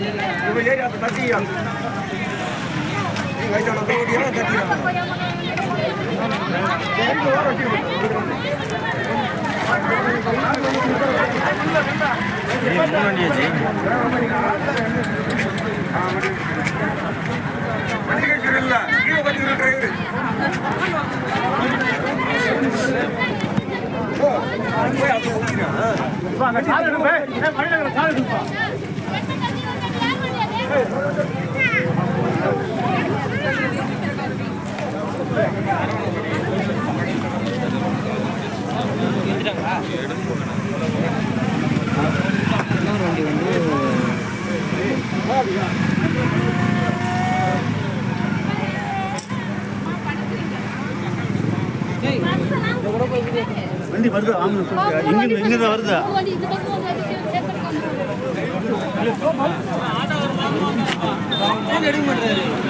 இவன் ஏறி அதை தட்டியா வயசான ஓடியா தட்டியா வண்டி கீழே கட்டிக்கிற டிரைவர் போய் அப்போ ஓட்டினா வண்டி வருது? ஆம்புலன்ஸ் இங்க இங்க தான் வருதா? எடுக்க மாட்டாரு